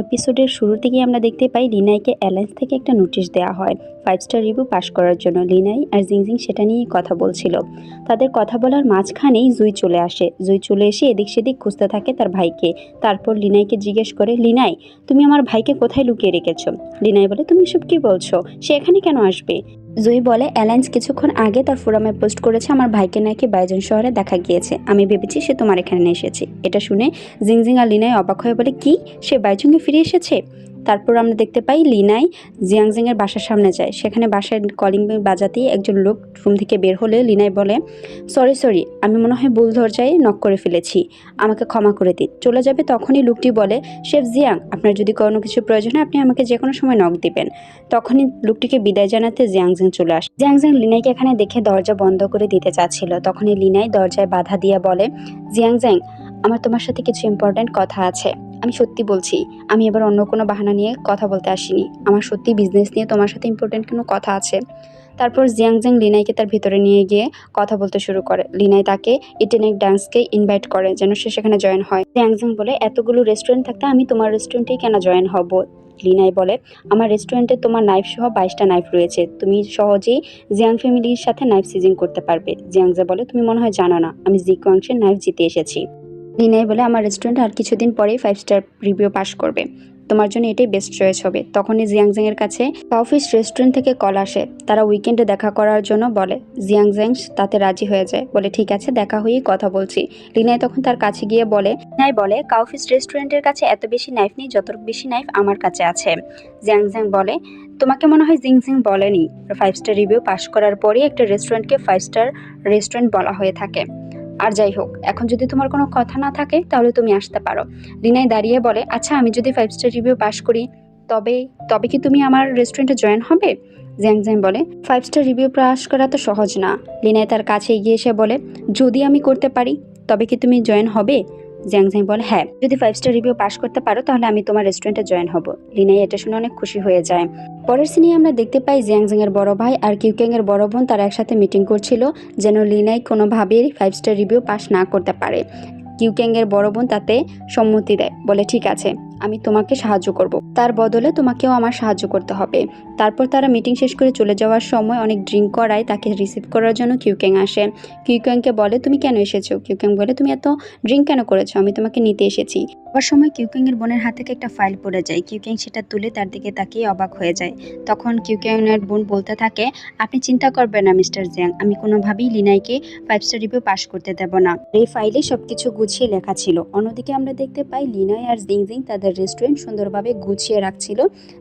এপিসোডের শুরু থেকেই আমরা দেখতে পাই লিনাইকে অ্যালায়েন্স থেকে একটা নোটিশ দেওয়া হয়। ফাইভ স্টার রিভিউ পাশ করার জন্য লিনাই আর জিংজিং সেটা নিয়েই কথা বলছিল। তাদের কথা বলার মাঝখানেই জুই চলে আসে। জুই চলে এসে এদিক সেদিক খুঁজতে থাকে তার ভাইকে। তারপর লিনাইকে জিজ্ঞেস করে লিনাই তুমি আমার ভাইকে কোথায় লুকিয়ে রেখেছো? লিনাই বলে, তুমি সব কী বলছো? সে এখানে কেন আসবে? জুই বলে, অ্যালায়েন্স কিছুক্ষণ আগে তার ফোরামে পোস্ট করেছে, আমার ভাইকে নাকি বাইজন শহরে দেখা গিয়েছে। আমি ভেবেছি সে তোমার এখানে এসেছে। এটা শুনে জিংজিং আর লিনায় অবাক হয়ে বলে, কি? সে বাইজুংয়ে ফিরে এসেছে? তারপর আমরা দেখতে পাই লিনাই জিয়াংজিং এর বাসার সামনে যায়। সেখানে বাসায় কলিং বেল বাজাতেই একজন লোক রুম থেকে বের হলে লিনাই বলে সরি সরি আমি মনে হয় ভুল দরজায় নক করে ফেলেছি। আমাকে ক্ষমা করে দিন। চলে যাবে তখনই লোকটি বলে শেফ জিয়াং আপনার যদি কোনো কিছু প্রয়োজন হয়, আপনি আমাকে যে কোনো সময় নক দিবেন। তখনই লোকটিকে বিদায় জানাতে জিয়াংজিং চলে আসে। জিয়াংজিং লিনাইকে এখানে দেখে দরজা বন্ধ করে দিতে চাচ্ছিল। তখনই লিনাই দরজায় বাধা দিয়ে বলে জিয়াংজিং আমার তোমার সাথে কিছু ইম্পর্ট্যান্ট কথা আছে। আমি সত্যি বলছি, আমি এবার অন্য কোনো বাহানা নিয়ে কথা বলতে আসিনি। আমার সত্যি বিজনেস নিয়ে তোমার সাথে ইম্পর্টেন্ট কোনো কথা আছে। তারপর জিয়াংজিং লিনাইকে তার ভিতরে নিয়ে গিয়ে কথা বলতে শুরু করে। লিনাই তাকে ইটেনিক ডান্সকে ইনভাইট করে যেন সে সেখানে জয়েন হয়। জিয়াংজিং বলে, এতগুলো রেস্টুরেন্ট থাকতে আমি তোমার রেস্টুরেন্টেই কেন জয়েন হব? লিনাই বলে, আমার রেস্টুরেন্টে তোমার নাইফ সহ বাইশটা নাইফ রয়েছে। তুমি সহজেই জিয়াং ফ্যামিলির সাথে নাইফ সিজিং করতে পারবে। জিয়াংজা বলে, তুমি মনে হয় জানো না, আমি জিকোয়াংশের নাইফ জিতে এসেছি। লিনাই বলে আমার রেস্টুরেন্ট আর কিছুদিন পরেই ফাইভ স্টার রিভিউ পাস করবে। তোমার জন্য এটাই বেস্ট চয়েস হবে। তখনই জিয়াংজিং এর কাছে কাউফিস রেস্টুরেন্ট থেকে কল আসে। তারা উইকেন্ডে দেখা করার জন্য বলে জিয়াংজিং তাতে রাজি হয়ে যায়। বলে, ঠিক আছে, দেখা হয়েই কথা বলছি। লিনাই তখন তার কাছে গিয়ে বলে লিনাই বলে কাউফিস রেস্টুরেন্টের কাছে এত বেশি নাইফ নেই, যত বেশি নাইফ আমার কাছে আছে। জিয়াংজিং বলে, তোমাকে মনে হয় জিংজিং বলেনি? ফাইভ স্টার রিভিউ পাস করার পরই একটা রেস্টুরেন্টকে ফাইভ স্টার রেস্টুরেন্ট বলা হয়ে থাকে। আর যাই হোক, এখন যদি তোমার কোনো কথা না থাকে, তাহলে তুমি আসতে পারো। রিনাই দাঁড়িয়ে বলে আচ্ছা আমি যদি ফাইভ স্টার রিভিউ পাস করি, তবে তবে কি তুমি আমার রেস্টুরেন্টে জয়েন হবে? জ্যাং জ্যাং বলে ফাইভ স্টার রিভিউ পাস করা তো সহজ না। লিনাই তার কাছে এগিয়ে এসে বলে, যদি আমি করতে পারি, তবে কি তুমি জয়েন হবে? জ্যাং জ্যাং বলে হ্যাঁ যদি ফাইভ স্টার রিভিউ পাশ করতে পারো, তাহলে আমি তোমার রেস্টুরেন্টে জয়েন হব। লিনাই এটা শুনে অনেক খুশি হয়ে যায়। পরের সিনে আমরা দেখতে পাই জিয়াংজিং এর বড় ভাই আর কিউকেং এর বড় বোন তারা একসাথে মিটিং করছিল, যেন লিনাই কোনোভাবেই ফাইভ স্টার রিভিউ পাশ না করতে পারে। কিউকেং এর বড় বোন তাতে সম্মতি দেয়, বলে, ঠিক আছে। আমি তোমাকে সাহায্য করব। তার বদলে তোমাকেও আমার সাহায্য করতে হবে। তারপর তারা মিটিং শেষ করে চলে যাওয়ার সময় অনেক ড্রিঙ্ক করায়, তাকে রিসিভ করার জন্য কিউকেং আসে। কিউকেংকে বলে, তুমি কেন এসেছ? কিউকেং বলে, তুমি এত ড্রিঙ্ক কেন করেছ? আমি তোমাকে নিতে এসেছি। আবার সময় কিউকেং এর বোনের হাত থেকে একটা ফাইল পড়ে যায়। কিউকেং সেটা তুলে তার দিকে তাকিয়ে অবাক হয়ে যায়। তখন কিউকেং এর বোন বলতে থাকে, আপনি চিন্তা করবেন না, মিস্টার জ্যাং আমি কোনোভাবেই লিনাইকে ফাইভ স্টার রিভিউ পাস করতে দেব না। এই ফাইলে সবকিছু গুছিয়ে লেখা ছিল। অন্যদিকে আমরা দেখতে পাই লিনাই আর জিং জিং তাদের রেস্টুরেন্ট সুন্দরভাবে গুছিয়ে রাখছিল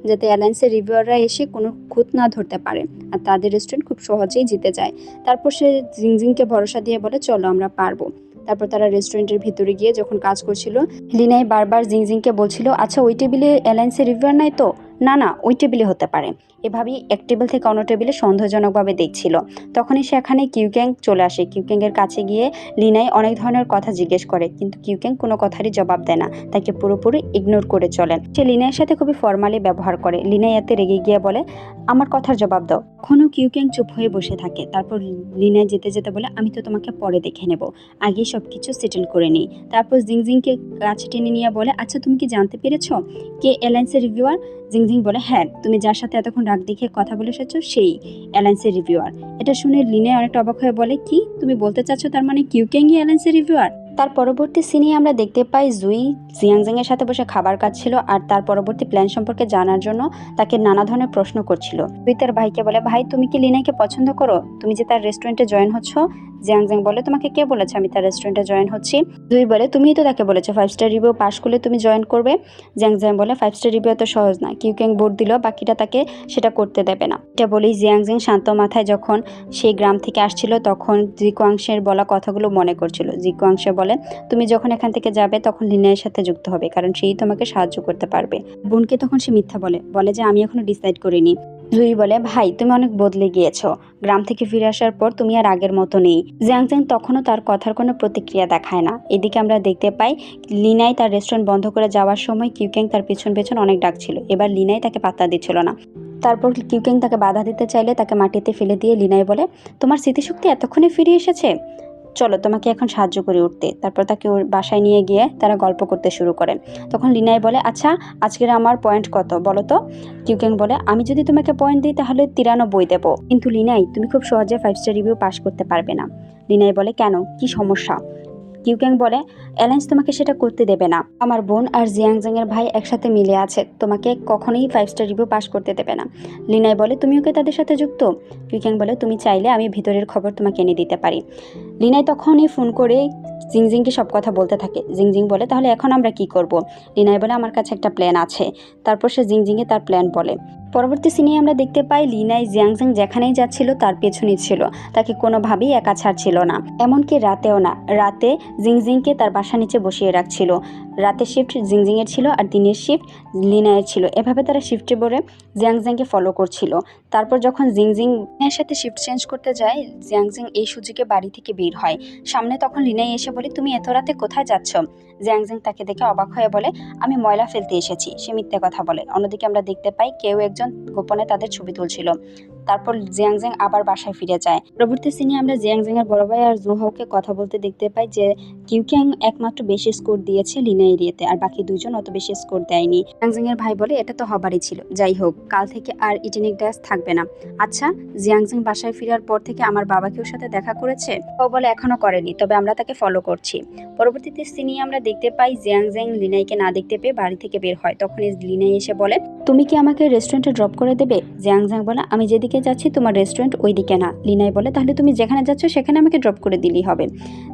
যাতে অ্যালায়েন্সের রিভিউয়াররা এসে কোনো খুঁত না ধরতে পারে আর তাদের রেস্টুরেন্ট খুব সহজেই জিতে যায়। তারপর সে জিংজিংকে ভরসা দিয়ে বলে, চলো, আমরা পারব। তারপর তারা রেস্টুরেন্টের ভিতরে গিয়ে যখন কাজ করছিল, লিনাই বারবার জিংজিংকে বলছিল আচ্ছা ওই টেবিলে অ্যালায়েন্সের রিভিউয়ার নাই তো? না না, ওই টেবিলে হতে পারে। এভাবেই এক টেবিল থেকে অন্য টেবিলে সন্দেহজনকভাবে দেখছিল। তখনই সেখানে কিউক্যাং চলে আসে। কিউক্যাংয়ের কাছে গিয়ে লিনাই অনেক ধরনের কথা জিজ্ঞেস করে, কিন্তু কিউক্যাং কোনো কথারই জবাব দেয় না। তাকে পুরোপুরি ইগনোর করে চলেন সে লিনাইয়ের সাথে খুবই ফর্মালি ব্যবহার করে। লিনাই এতে রেগে গিয়ে বলে, আমার কথার জবাব দাও। কখনো কিউক্যাং চুপ হয়ে বসে থাকে। তারপর লিনাই যেতে যেতে বলে, আমি তো তোমাকে পরে দেখে নেব। আগে সব কিছু সেটেল করে নিই। তারপর জিংজিংকে কাছে টেনে নিয়ে বলে আচ্ছা তুমি কি জানতে পেরেছ? কে অ্যালায়েন্সের রিভিউয়ার জিংজিং বলে হ্যাঁ তুমি যার সাথে এতক্ষণ রাগ দেখে কথা বলে এসেছ, সেই অ্যালায়েন্সের রিভিউয়ার। এটা শুনে লিনে অনেকটা অবাক হয়ে বলে, কি? তুমি বলতে চাচ্ছ তার মানে কিউকেঙ্গি অ্যালায়েন্সের রিভিউয়ার? তার পরবর্তী সিনে আমরা দেখতে পাই জুই জিয়াংজিং এর সাথে বসে খাবার খাচ্ছিল আর তার পরবর্তী প্ল্যান সম্পর্কে জানার জন্য তাকে নানা ধরনের প্রশ্ন করছিল। জুই তার ভাইকে বলে, ভাই, তুমি কি লিনাইকে পছন্দ করো? তুমি যে তার রেস্টুরেন্টে জয়েন হচ্ছ জিয়াংজিং বলে, তোমাকে কে বলেছে আমি তার রেস্টুরেন্টে জয়েন হচ্ছি? দুই বলে, তুমিই তো তাকে বলেছ ফাইভ স্টার রিভিউ পাস করলে তুমি জয়েন করবে। জিয়াংজিং বলে ফাইভ স্টার রিভিউ এত সহজ না কিউকেং বোর্ড দিল, বাকিটা তাকে সেটা করতে দেবে না। এটা বলেই জিয়াংজিং শান্ত মাথায় যখন সেই গ্রাম থেকে আসছিল, তখন জিকুয়াংশের বলা কথাগুলো মনে করছিল। জিকুয়াংশে বলে, তুমি যখন এখান থেকে যাবে, তখন লিনায়ের সাথে যুক্ত হবে, কারণ সেই তোমাকে সাহায্য করতে পারবে। বোনকে তখন সে মিথ্যা বলে বলে যে, আমি এখনও ডিসাইড করিনি। জুই বলে, ভাই, তুমি অনেক বদলে গিয়েছো। গ্রাম থেকে ফিরে আসার পর তুমি আর আগের মতো নেই। জিয়াংজিং তখনও তার কথার কোনো প্রতিক্রিয়া দেখায় না। এদিকে আমরা দেখতে পাই, লিনাই তার রেস্টুরেন্ট বন্ধ করে যাওয়ার সময় কিউকেং তার পেছন পেছন অনেক ডাকছিল। এবার লিনাই তাকে পাত্তা দিচ্ছিল না। তারপর কিউকেং তাকে বাধা দিতে চাইলে তাকে মাটিতে ফেলে দিয়ে লিনাই বলে, তোমার স্মৃতিশক্তি এতক্ষণে ফিরে এসেছে? চলো তোমাকে এখন সাহায্য করে উঠতে। তারপর তাকে ওর বাসায় নিয়ে গিয়ে তারা গল্প করতে শুরু করেন। তখন লিনাই বলে আচ্ছা আজকের আমার পয়েন্ট কত? বলো তো। কিউকেং বলে, আমি যদি তোমাকে পয়েন্ট দিই তাহলে তিরানব্বই দেবো। কিন্তু লিনাই, তুমি খুব সহজে ফাইভ স্টার রিভিউ পাস করতে পারবে না। লিনাই বলে, কেন? কি সমস্যা? কিউক্যাং বলে অ্যালেন্স তোমাকে সেটা করতে দেবে না। আমার বোন আর জিয়াংজাং এর ভাই একসাথে মিলে আছে। তোমাকে কখনোই ফাইভ স্টার রিভিউ পাস করতে দেবে না। লিনাই বলে তুমি ওকে তাদের সাথে যুক্ত? কিউক্যাং বলে, তুমি চাইলে আমি ভিতরের খবর তোমাকে এনে দিতে পারি। লিনাই তখনই ফোন করে জিংজিংকে সব কথা বলতে থাকে। জিংজিং বলে, তাহলে এখন আমরা কি করব? লিনাই বলে, আমার কাছে একটা প্ল্যান আছে। তারপর সে জিংজিংয়ে তার প্ল্যান বলে। পরবর্তী সিনে আমরা দেখতে পাই লিনাই জিয়াংজাং যেখানেই যাচ্ছিল তার পেছনে ছিল। তাকে কোনোভাবেই একা ছাড়ছিল না। এমনকি রাতেও না, রাতে জিংজিংকে তার বাসা নিচে বসিয়ে রাখছিল। রাতে শিফট জিংজিংয়ের ছিল আর দিনের শিফট লিনায়ের ছিল। এভাবে তারা শিফটে বলে জিয়াংজাংকে ফলো করছিল। তারপর যখন জিংজিং সাথে শিফট চেঞ্জ করতে যায় জিয়াংজিং এই সুযোগে বাড়ি থেকে বের হয়। সামনে তখন লিনাই এসে বলে, তুমি এত রাতে কোথায় যাচ্ছ? জিয়াংজিং তাকে দেখে অবাক হয়ে বলে, আমি ময়লা ফেলতে এসেছি। সে মিথ্যে কথা বলে। অন্যদিকে আমরা দেখতে পাই, কেউ একজন গোপনে তাদের ছবি তুলছিল। তারপর জিয়াংজিং আবার বাসায় ফিরে যায়। পরবর্তী সিনে আমরা জিয়াংজিং এর বড় ভাই আর জুহাওকে কথা বলতে দেখতে পাই যে কিউক্যাং একমাত্র বেশি স্কোর দিয়েছে লিনা এরিয়াতে আর বাকি দুজন অত বেশি স্কোর দেয়নি। জিয়াংজিং এর ভাই বলে, এটা তো হবারই ছিল। যাই হোক, কাল থেকে আর ইটিনিক ড্যাস থাকবে না। আচ্ছা জিয়াংজিং বাসায় ফেরার পর থেকে আমার বাবাকে ওর সাথে দেখা করেছে? ও বলে, এখনও করেনি, তবে আমরা তাকে ফলো করছি। পরবর্তীতে সিনে আমরা দেখতে পাই জিয়াংজিং লিনাইকে না দেখতে পেয়ে বাড়ি থেকে বের হয়। তখন লিনাই এসে বলে, তুমি কি আমাকে রেস্টুরেন্টে ড্রপ করে দেবে? জিয়াংজাং বলে, আমি যেদিকে যাচ্ছি, তোমার রেস্টুরেন্ট ওই দিকে না। লিনাই বলে, তাহলে তুমি যেখানে যাচ্ছ, সেখানে আমাকে ড্রপ করে দিলেই হবে।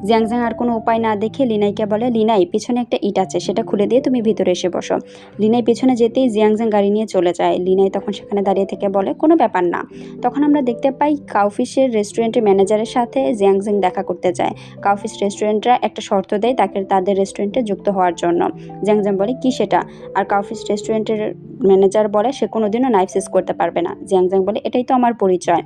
জিয়াংজাং আর কোনো উপায় না দেখে লিনাইকে বলে, লিনাই, পিছনে একটা ইট আছে, সেটা খুলে দিয়ে তুমি ভিতরে এসে বসো। লিনাই পিছনে যেতেই জিয়াংজাং গাড়ি নিয়ে চলে যায়। লিনাই তখন সেখানে দাঁড়িয়ে থেকে বলে, কোনো ব্যাপার না। তখন আমরা দেখতে পাই কাউফিসের রেস্টুরেন্টের ম্যানেজারের সাথে জিয়াংজাং দেখা করতে যায়। কাউফিস রেস্টুরেন্টরা একটা শর্ত দেয় তাকে, তাদের রেস্টুরেন্টে যুক্ত হওয়ার জন্য। জিয়াংজাং বলে, কি সেটা? আর কাউফিস রেস্টুরেন্টের ম্যানেজার বলে, সে কোনোদিনও নাইফ সেস করতে পারবে না। জিয়াংজাং বলে, এটাই তো আমার পরিচয়।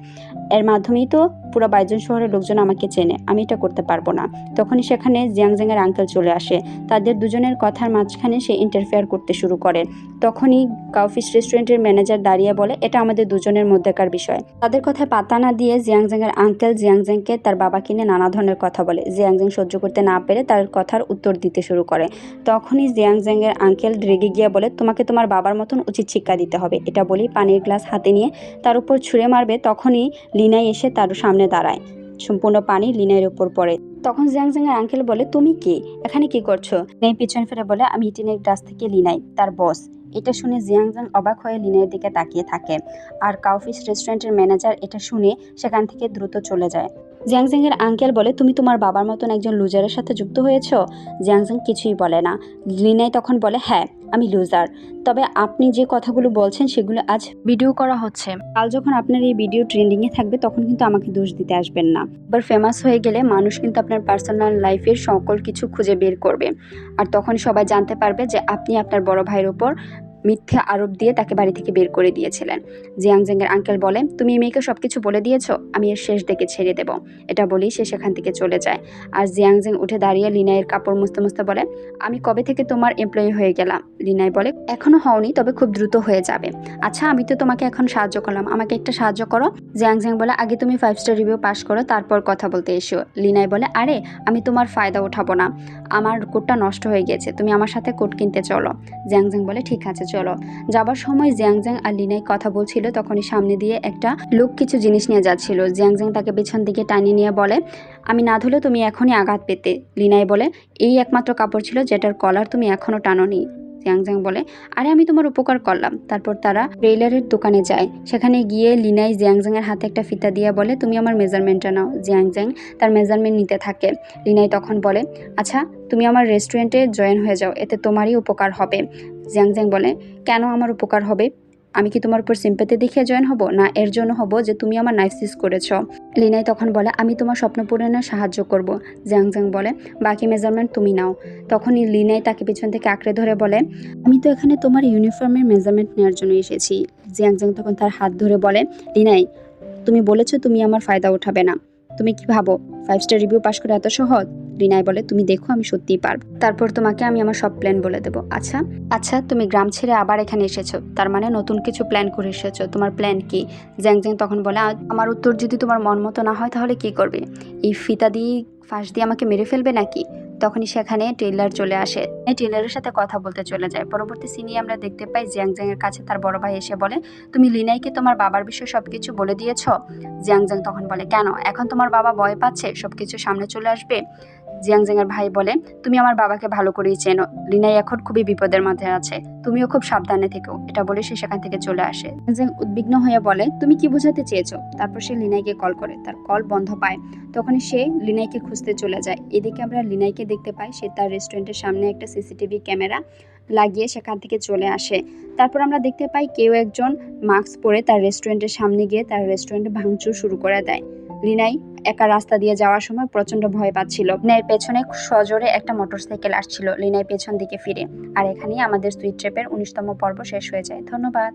এর মাধ্যমেই তো পুরো বাইজন শহরের লোকজন আমাকে চেনে, আমি এটা করতে পারব না। তখনই সেখানে জিয়াংজাং এর আঙ্কেল চলে আসে। তাদের দুজনের কথার মাঝখানে সে ইন্টারফেয়ার করতে শুরু করে। তখনই কাউফিস রেস্টুরেন্টের ম্যানেজার দাঁড়িয়ে বলে, এটা আমাদের দুজনের মধ্যেকার বিষয়। তাদের কথায় পাতা না দিয়ে জিয়াংজাং এর আঙ্কেল জিয়াংজাংকে তার বাবাকে নিয়ে নানা ধরনের কথা বলে। জিয়াংজাং সহ্য করতে না পেরে তার কথার উত্তর দিতে শুরু করে। তখনই জিয়াংজাং এর আঙ্কেল রেগে গিয়ে বলে, তোমাকে তোমার বাবার মতন উচিত শিক্ষা দিতে হবে। এটা বলেই পানির গ্লাস হাতে নিয়ে তার উপর ছুঁড়ে মারবে। তখনই লিনাই এসে তার সামনে দাঁড়ায়। সম্পূর্ণ পানি লিনের উপর পড়ে। তখন জিয়াংজাং এর আঙ্কেল বলে, তুমি কে? এখানে কি করছ? লিনাই পিছন ফিরে বলে, আমি ইটিনের গ্লাস থেকে লিনাই, তার বস। এটা শুনে জিয়াংজাং অবাক হয়ে লিনের দিকে তাকিয়ে থাকে। আর কাউফিস রেস্টুরেন্টের ম্যানেজার এটা শুনে সেখান থেকে দ্রুত চলে যায়। জিয়াংজিং এর আঙ্কেল বলে, তুমি তোমার বাবার মতন একজন লুজারের সাথে যুক্ত হয়েছো? জিয়াংজিং কিছুই বলে না। লিনাই তখন বলে হ্যাঁ আমি লুজার তবে আপনি যে কথাগুলো বলছেন, সেগুলো আজ ভিডিও করা হচ্ছে। কাল যখন আপনার এই ভিডিও ট্রেন্ডিংয়ে থাকবে, তখন কিন্তু আমাকে দোষ দিতে আসবেন না। এবার ফেমাস হয়ে গেলে মানুষ কিন্তু আপনার পার্সোনাল লাইফের সকল কিছু খুঁজে বের করবে। আর তখন সবাই জানতে পারবে যে আপনি আপনার বড় ভাইয়ের ওপর মিথ্যে আরোপ দিয়ে তাকে বাড়ি থেকে বের করে দিয়েছিলেন। জিয়াংজেং এর আঙ্কেল বলে তুমি মেয়েকে সবকিছু বলে দিয়েছ, আমি এর শেষ দেখে ছেড়ে দেব। এটা বলেই সে সেখান থেকে চলে যায়। আর জিয়াংজেং উঠে দাঁড়িয়ে লিনাইয়ের কাপড় মুছতে মুছতে বলে, আমি কবে থেকে তোমার এমপ্লয়ি হয়ে গেলাম? লিনাই বলে, এখনও হওনি, তবে খুব দ্রুত হয়ে যাবে। আচ্ছা আমি তো তোমাকে এখন সাহায্য করলাম। আমাকে একটা সাহায্য করো? জিয়াংজেং বলে, আগে তুমি ফাইভ স্টার রিভিউ পাস করো, তারপর কথা বলতে এসো। লিনাই বলে, আরে, আমি তোমার ফায়দা উঠাবো না। আমার কোটটা নষ্ট হয়ে গেছে, তুমি আমার সাথে কোট কিনতে চলো। জিয়াংজেং বলে, ঠিক আছে চলো। যাবার সময় জ্যাংজ্যাং আর লিনাই কথা বলছিল, তখনই সামনে দিয়ে একটা লোক কিছু জিনিস নিয়ে যাচ্ছিল। জিয়াংজাং তাকে পেছন দিকে টানিয়ে নিয়ে বলে, আমি না ধুলে তুমি এখনই আঘাত পেতে। লিনাই বলে, এই একমাত্র কাপড় ছিল যেটার কলার তুমি এখনও টানোনি। জিয়াংজাং বলে, আরে, আমি তোমার উপকার করলাম। তারপর তারা টেইলারের দোকানে যায়। সেখানে গিয়ে লিনাই জিয়াংজাং এর হাতে একটা ফিতা দিয়ে বলে, তুমি আমার মেজারমেন্টটা নাও। জিয়াংজাং তার মেজারমেন্ট নিতে থাকে। লিনাই তখন বলে আচ্ছা তুমি আমার রেস্টুরেন্টে জয়েন হয়ে যাও, এতে তোমারই উপকার হবে। জিয়াংজাং বলে, কেন আমার উপকার হবে? আমি কি তোমার উপর সিম্পেতে দেখিয়ে জয়েন হব? না, এর জন্য হব যে তুমি আমার নাইফ সিজ করেছ। লিনাই তখন বলে, আমি তোমার স্বপ্ন পূরণে সাহায্য করব। জিয়াংজাং বলে, বাকি মেজারমেন্ট তুমি নাও। তখনই লিনাই তাকে পিছন থেকে আঁকড়ে ধরে বলে, আমি তো এখানে তোমার ইউনিফর্মের মেজারমেন্ট নেওয়ার জন্য এসেছি। জিয়াংজাং তখন তার হাত ধরে বলে লিনাই তুমি বলেছ তুমি আমার ফায়দা উঠাবে না। তুমি কি ভাবো? ফাইভ স্টার রিভিউ পাশ করে এত সহজ? রিনাই বলে, তুমি দেখো, আমি সত্যিই পারব। তারপর তোমাকে আমি আমার সব প্ল্যান বলে দেবো। আচ্ছা? আচ্ছা তুমি গ্রাম ছেড়ে আবার এখানে এসেছ। তার মানে নতুন কিছু প্ল্যান করে এসেছ। তোমার প্ল্যান কি? জ্যাং জ্যাং তখন বলে আমার উত্তর যদি তোমার মন মতো না হয়, তাহলে কি করবে? এই ফিতা দিয়ে, ফাঁস দিয়ে আমাকে মেরে ফেলবে নাকি? তখনই সেখানে টেইলার চলে আসে। টেইলারের সাথে কথা বলতে চলে যায়। পরবর্তী সিনে আমরা দেখতে পাই জিয়াং জিয়াং এর কাছে তার বড় ভাই এসে বলে, তুমি লিনাইকে তোমার বাবার বিষয়ে সবকিছু বলে দিয়েছ? জিয়াং জিয়াং তখন বলে, কেন? এখন তোমার বাবা ভয় পাচ্ছে? সবকিছু সামনে চলে আসবে? জিয়াং জিয়াং ভাই বলে তুমি আমার বাবাকে ভালো করেই চেনো। লিনাই এখন খুবই বিপদের মধ্যে আছে। তুমিও খুব সাবধানে থেকো। এটা বলে সে সেখান থেকে চলে আসে। জিয়াং উদ্বিগ্ন হয়ে বলে, তুমি কি বোঝাতে চেয়েছো? তারপর সে লিনাইকে কল করে। তার কল বন্ধ পায়। তখনই সে লিনাইকে খুঁজতে চলে যায়। এদিকে আমরা লিনাইকে দেখতে পাই, সে তার রেস্টুরেন্টের সামনে একটা সিসিটিভি ক্যামেরা লাগিয়ে সেখান থেকে চলে আসে। তারপর আমরা দেখতে পাই, কেউ একজন মাস্ক পরে তার রেস্টুরেন্টের সামনে গিয়ে তার রেস্টুরেন্টে ভাঙচুর শুরু করে দেয়। লিনাই একা রাস্তা দিয়ে যাওয়ার সময় প্রচণ্ড ভয় পাচ্ছিল। লিনাইয়ের পেছনে সজোরে একটা মোটরসাইকেল আসছিল লিনাই পেছন দিকে ফিরে। আর এখানেই আমাদের সুইট ট্রেপের উনিশতম পর্ব শেষ হয়ে যায়। ধন্যবাদ।